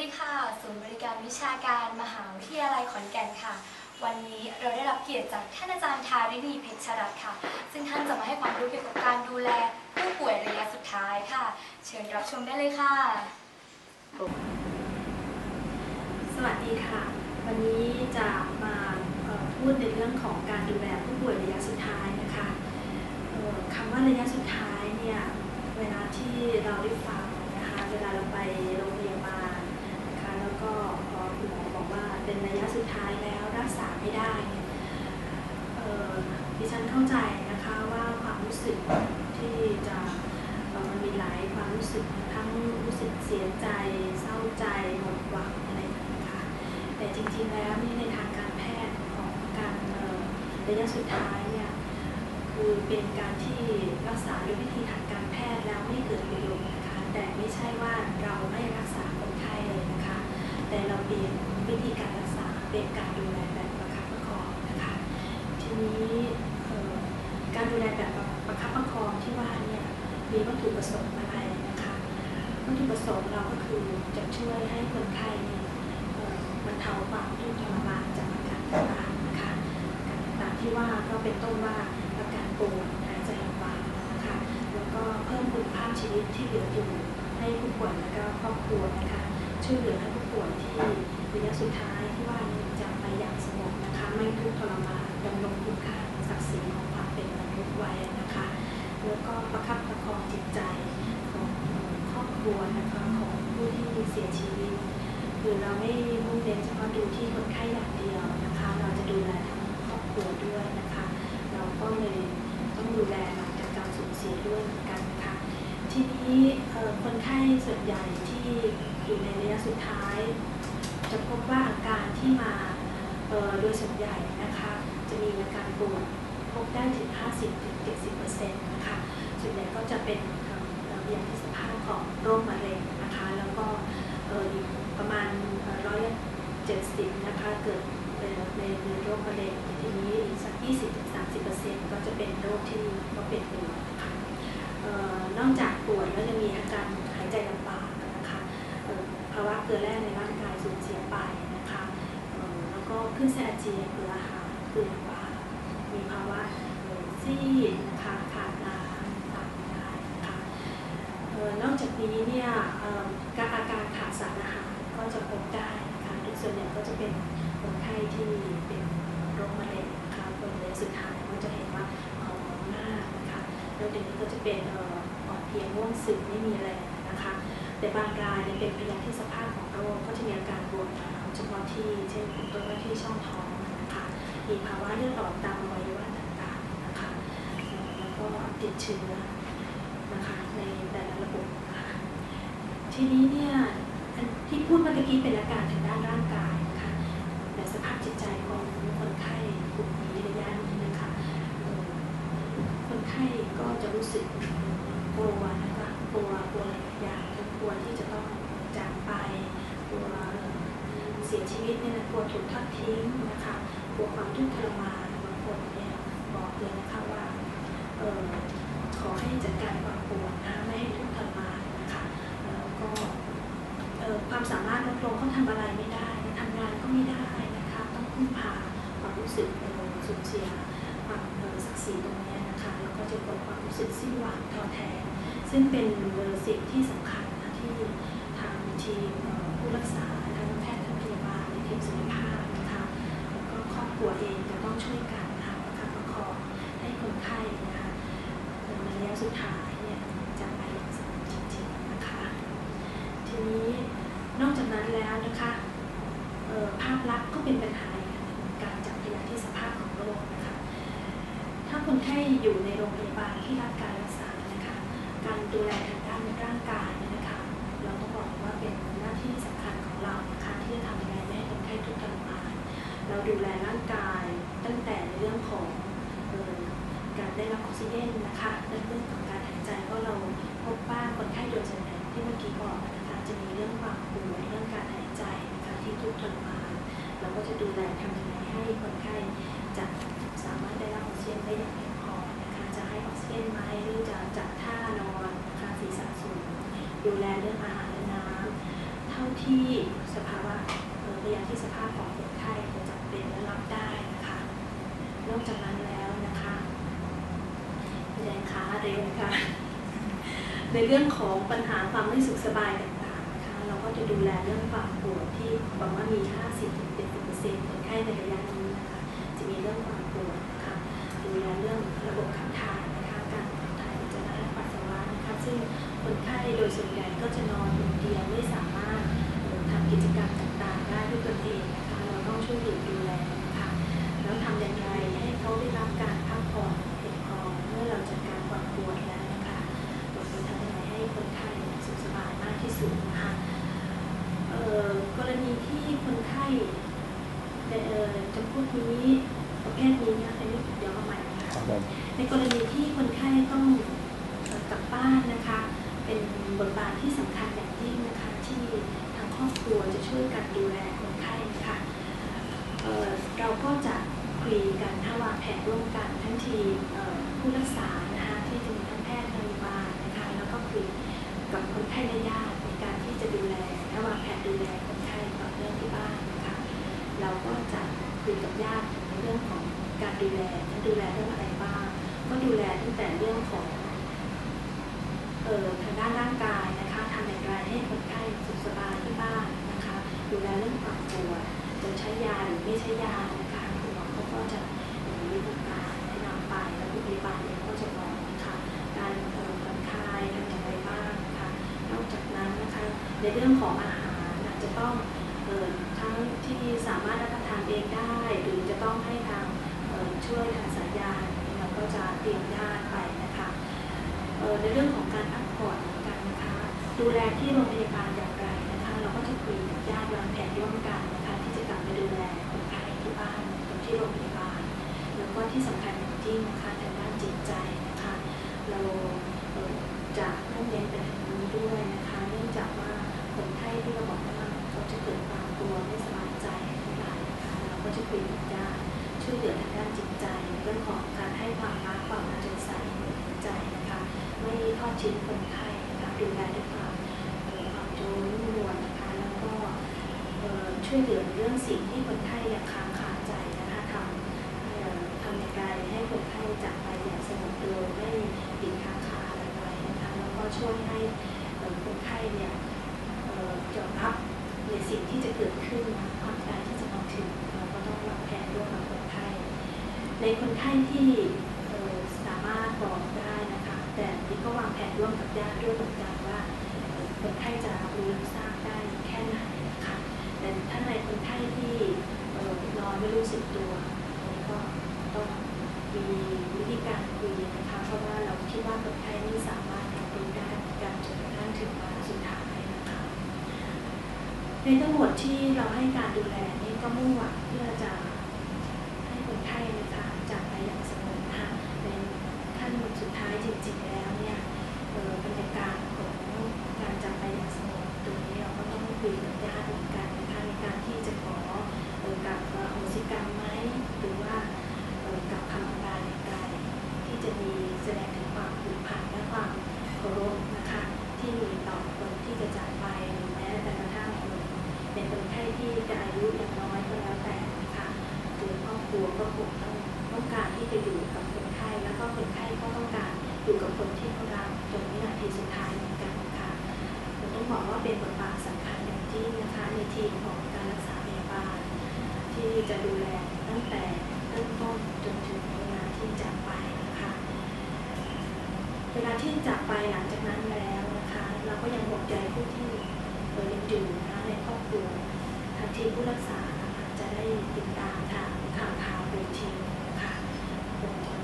วิชาการมหาวิทยาลัยขอนแก่นค่ะ วันนี้เราได้รับเกียรติจากท่านอาจารย์ทาริณีเพชรรัตน์ค่ะ ซึ่งท่านจะมาให้ความรู้เกี่ยวกับการดูแลผู้ป่วยระยะสุดท้ายค่ะ เชิญรับชมได้เลยค่ะ สวัสดีค่ะ วันนี้จะมาพูดในเรื่องของการดูแลผู้ป่วยระยะสุดท้ายนะคะคำว่าระยะสุดท้ายเนี่ยเวลาที่เราได้ฟังนะคะเวลาเราไปโรงพยาบาล ก็พอคุณหมอบอกว่าเป็นระยะสุดท้ายแล้วรักษาไม่ได้เนี่ยดิฉันเข้าใจนะคะว่าความรู้สึกที่จะมันมีหลายความรู้สึกทั้งรู้สึกเสียใจ เศร้าใจหมดหวังอะไรอย่างเงี้ยค่ะแต่จริงๆแล้วนี่ในทางการแพทย์ของการระยะสุดท้ายเนี่ยคือเป็นการที่รักษาด้วยวิธีทางการแพทย์แล้วไม่เกิดประโยชน์ แต่เราเปลี่ยนวิธีการรักษาเป็นการดูแลแบบประคับประคองนะคะทีนี้การดูแลแบบประคับประคองที่ว่าเนี่ยมีวัตถุประสงค์อะไรนะคะวัตถุประสงค์เราก็คือจะช่วยให้คนไข้เนี่ยบรรเทาความทุกข์ทรมานจากอาการต่างๆนะคะอาการต่างๆที่ว่าก็เป็นต้นว่าอาการปวดหายใจลำบากนะคะแล้วก็เพิ่มคุณภาพชีวิตที่เหลืออยู่ให้ผู้ป่วยและก็ครอบครัวนะคะช่วยเหลือให้ ป่วยที่ระยะสุดท้ายที่ว่านี้จะไปอย่างสงบนะคะ ไม่ทุกข์ทรมานดำรงคุณค่าศักดิ์ศรีของความเป็นมนุษย์ไว้นะคะ แล้วก็ประคับประคองจิตใจของครอบครัวนะคะของผู้ที่เสียชีวิตคือเราไม่มุ่งเน้นเฉพาะดูที่คนไข้อย่างเดียวนะคะ เราจะดูแลทั้งครอบครัวด้วยนะคะ เราก็เลยต้องดูแลหลังจากการสูญเสียด้วยเหมือนกัน ทีนี้คนไข้ส่วนใหญ่ที่อยู่ในระยะสุดท้าย จะพบว่าอาการที่มาโดยส่วนใหญ่นะคะ จะมีอาการปวดพบได้ถึง 50-70%นะคะส่วนใหญ่ก็จะเป็นเอ่อเรียนที่สภาพของโรคมะเร็งนะคะ แล้วก็อีกประมาณร้อยเจ็ดสิบนะคะเกิดเอ่อในในโรคมะเร็งทีนี้อีกสัก 20-30%ก็จะเป็นโรคที่ก็เป็นอยู่ นอกจากปวดแล้วยังมีอาการหายใจลำบากนะคะภาวะเกลือแร่ในร่างกายสูญเสียไปนะคะแล้วก็ขึ้นไส้อาเจียนเกลืออาหารเกลือปากมีภาวะซีดนะคะขาดน้ำตามได้นะคะนอกจากนี้เนี่ยเอ่อการอาการขาดสารอาหารก็จะพบได้นะคะโดยส่วนใหญ่ก็จะเป็นคนไข้ที่เป็นโรคมะเร็งนะคะคนระยะสุดท้ายก็จะเห็นว่าหอมมากนะคะ แล้วเดี๋ยวนี้ก็จะเป็นอ่อนเพลียง่วงซึมไม่มีแรงนะคะ แต่บางรายเนี่ยเป็นพยาธิสภาพของโรคก็จะมีอาการปวดร้าวเฉพาะที่เช่นเป็นต้นว่าที่ช่องท้องนะคะมีภาวะเลือดออกตามอวัยวะต่างๆนะคะแล้วก็ติดเชื้อนะคะในแต่ละระบบนะคะทีนี้เนี่ยที่พูดเมื่อกี้เป็นอาการทางด้านร่างกายนะคะ แต่สภาพจิตใจของคนไข้กลุ่มนี้ระยะนี้นะคะเอ่อคนไข้ก็จะ รู้สึกกลัวนะคะกลัวกลัวหลายอย่างกลัวที่จะต้องจากไปกลัวเสียชีวิตเนี่ยนะกลัวถูกทอดทิ้งนะคะกลัวความทุกข์ทรมานบางคนเนี่ยบอกเลยนะคะว่าเออขอให้จัดการความปวดนะไม่ให้ทุกข์ทรมานนะคะแล้วก็เอ่อความสามารถลดลงเขาทำอะไรไม่ได้ทำงานก็ไม่ได้นะคะต้องพึ่งพาความรู้สึกเออสูญเสียความเอ่อศักดิ์ศรีตรงเนี้ ยนะคะแล้วก็จะเกิดความรู้สึกสิ้นหวังท้อแท้ซึ่งเป็นเอ่อสิ่งที่สำคัญนะที่ทางทีมผู้รักษาทั้งแพทย์ทั้งพยาบาลในทีมสุขภาพนะคะแล้วก็ครอบครัวเองจะต้องช่วยกันนะคะประคับประคองให้คนไข้นะคะในระยะสุดท้ายเนี่ยจะไปอย่างสงบจริงๆนะคะทีนี้นอกจากนั้นแล้วนะคะภาพลักษณ์ก็เป็นปัญหา คนไข้อยู่ในโรงพยาบาลที่รับการรักษานะคะ การดูแลทางด้านร่างกายเนี่ยนะคะ เราต้องบอกว่าเป็นหน้าที่สำคัญของเรานะคะที่จะทำยังไงไม่ให้คนไข้ทุกข์ทรมานเราดูแลร่างกายตั้งแต่ในเรื่องของออการได้รับออกซิเจนนะคะในเรื่องของการหายใจเพราะเราพบว่าคนไข้โดยส่วนใหญ่ที่เมื่อกี้บอกนะคะจะมีเรื่องความปวดเรื่องการหายใจนะคะที่ทุกข์ทรมานเราก็จะดูแลทำยังไงให้คนไข้จะ สามารถได้รับออกซิเจนได้อย่างเพียงพอนะคะจะให้ออกซิเจนไหมหรือจะจัดท่านอนนะคะศีรษะสูงดูแลเรื่องอาหารและน้ำเท่าที่สภาวะเอ่อยะที่สภาพของคนไข้จะจำเป็นและรับได้นะคะนอกจากนั้นแล้วนะคะแรงขาเร็วค่ะในเรื่องของปัญหาความไม่สุขสบายต่างๆนะคะเราก็จะดูแลเรื่องความปวดที่บอกว่ามี 50-70%คนไข้ในระยะนี้นะคะ จะมีเรื่องความปวดนะคะจะมีเรื่องระบบขับถ่ายนะคะการขับถ่ายอุจจาระและปัสสาวะนะคะซึ่งคนไข้โดยส่วนใหญ่ก็จะนอนบนเตียงไม่สามารถทำกิจกรรมต่างๆ ได้ด้วยตนเองนะคะเราต้องช่วยดูแลนะคะแล้วทำอย่างไรให้เขาได้รับการพักผ่อนเพียงพอเมื่อเราจัดการความปวดแล้วนะคะเราควรทำยังไงให้คนไข้สุขสบายมากที่สุดนะคะเอ่อกรณีที่คนไข้เอ่อจำพวกนี้ประเภทนี้นะอันนี้เดี๋ยวเอาใหม่นะคะ ครับผม ในกรณีที่คนไข้ต้องเอ่อกลับบ้านนะคะ เป็น บทบาทที่สำคัญอย่างยิ่งนะคะ ที่ทางครอบครัวจะช่วยกันดูแลคนไข้นะคะเอ่อเราก็จะคุยกันถ้าวางแผนร่วมกันทั้งทีผู้รักษานะคะที่จะมีทั้งแพทย์พยาบาลนะคะแล้วก็คุยกับคนไข้และญาติในการที่จะดูแลและวางแผนดูแลคนไข้ต่อเนื่องที่บ้านนะคะเราก็จะคุยกับญาติในเรื่องของการดูแลจะดูแลเรื่องอะไรบ้างก็ดูแลตั้งแต่เรื่องของ ทางด้านร่างกายนะคะทำอย่างไรให้คนไข้สุขสบายที่บ้านนะคะดูแลเรื่องความปวดจะใช้ยาหรือไม่ใช้ยานะคะคุณหมอเขาก็จะมีวิธีการแนะนำไปแล้วผู้พยาบาลเองก็จะบอกนะคะการเอ่อผ่อนคลายทำอย่างไรบ้างนะคะนอกจากนั้นนะคะในเรื่องของอาหารอาจจะต้องเอ่อทั้งที่สามารถรับประทานเองได้ หรือจะต้องให้ทางเอ่อช่วยทางสายยาเราก็จะเตรียมญาไปนะคะเอ่อในเรื่องของ ลที่โรงพยาบาลอย่างไรนะคะ เราก็จะคุยกับญาติวางแผนร่วมกันนะคะที่จะกลับไปดูแลคนไข้ที่บ้านตรงที่โรงพยาบาล แล้วก็ที่สำคัญอย่างยิ่งนะคะทางด้านจิตใจนะคะ เราจะมุ่งเน้นไปทางนี้ด้วยนะคะ เนื่องจากว่าคนไข้ที่เราบอกว่าเขาจะเกิดความกลัวไม่สบายใจทั้งหลายนะคะเราก็จะคุยกับญาติช่วยเหลือทางด้านจิตใจเรื่องของการให้ความรักความเอาใจใส่หัวใจนะคะ ไม่ทอดทิ้งคนไข้นะคะดูแลด้วยความเอ่ออ่อนโยนนุ่มนวลนะคะ แล้วก็เอ่อ ช่วยเหลือเรื่องสิ่งที่คนไข้ยังค้างคาใจนะคะทำทำอย่างไรให้คนไข้จากไปอย่างสงบโดยไม่ติดค้างคาอะไรไว้นะคะแล้วก็ช่วยให้คนไข้เนี่ยเอ่อยอมรับในสิ่งที่จะเกิดขึ้นความตายที่จะมาถึงเราก็ต้องวางแผนร่วมกับคนไข้ในคนไข้ที่สามารถบอกได้นะคะแต่นี่ก็วางแผนร่วมกับญาติด้วยเหมือนกันว่าคนไข้จะรับรู้รับทราบได้แค่ไหน แต่ถ้าในคนไข้ที่นอนไม่รู้สึกตัวอันนี้ก็ต้องมีวิธีการคุยนะคะ เพราะว่าเราคิดว่าคนไข้ไม่สามารถรับรู้ได้เหมือนกันจนกระทั่งถึงวันสุดท้ายนะคะ ในทั้งหมดที่เราให้การดูแลนี่ก็มุ่งหวังเพื่อจะให้คนไข้นะคะจากไปอย่างสงบนะคะในขั้นสุดท้ายจริงๆแล้วเนี่ยเอ่อบรรยากาศของการจากไปอย่างสงบตรงนี้เราก็ต้องคุยกับญาติเหมือนกันนะคะใน การที่จะขอเอ่อกับโหสิกรรมไหมหรือว่าเอ่อกับคำอำลาย่ารที่จะมีแสดงถึงความผูกพันและความเคารพนะคะที่มีต่อคนที่จะจากไปหรือแม้แต่กระทั่งเอ่อเป็นคนไข้ที่จะอายุยังน้อยก็แล้วแต่นะคะคือครอบครัวก็คงต้องต้องการที่จะอยู่กับคนไข้แล้วก็คนไข้ก็ต้องการอยู่กับคนที่เขารักจนวินาทีสุดท้ายเหมือนกันค่ะเราต้องบอกว่าเป็นบทบาทสำคัญอย่างยิ่นะคะในทีมของการรักษาพยาบาล ที่จะดูแลตั้งแต่เริ่มต้นจนถึงเวลาที่จากไปนะคะ เวลาที่จากไปหลังจากนั้นแล้วนะคะ เราก็ยังห่วงใยผู้ที่เอ่อยังอยู่นะคะในครอบครัวทางทีมผู้รักษานะคะจะได้ติดตามทางข่าวข่าวเป็นทีมนะคงจะ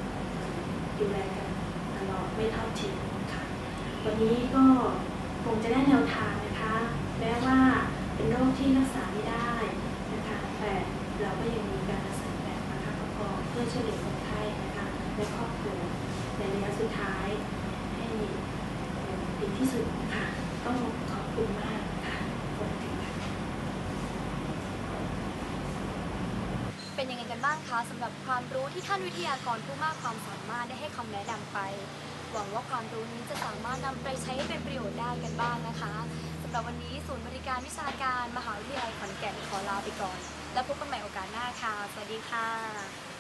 ดูแลกันตลอดไม่ทอดทิ้งนะคะวันนี้ก็คงจะได้แนวทางนะคะแม้ว่าเป็นโรคที่รักษาไม่ได้นะคะแต่ เราก็ยังมีการรักษาแบบประคับประคองเพื่อช่วยเหลือคนไข้นะคะและครอบครัวในระยะสุดท้ายให้ดีที่สุดนะคะต้องขอบคุณมากค่ะขอบคุณค่เป็นยังไงกันบ้างคะสำหรับความรู้ที่ท่านวิทยากรผู้มากความสามารถได้ให้คำแนะนำไป หวังว่าความรู้นี้จะสามารถนำไปใช้ให้เป็นประโยชน์ได้กันบ้างนะคะสสำหรับวันนี้ศูนย์บริการวิชาการ มหาวิทยาลัยขอนแก่นขอลาไปก่อน แล้วพบกันใหม่โอกาสหน้าค่ะ สวัสดีค่ะ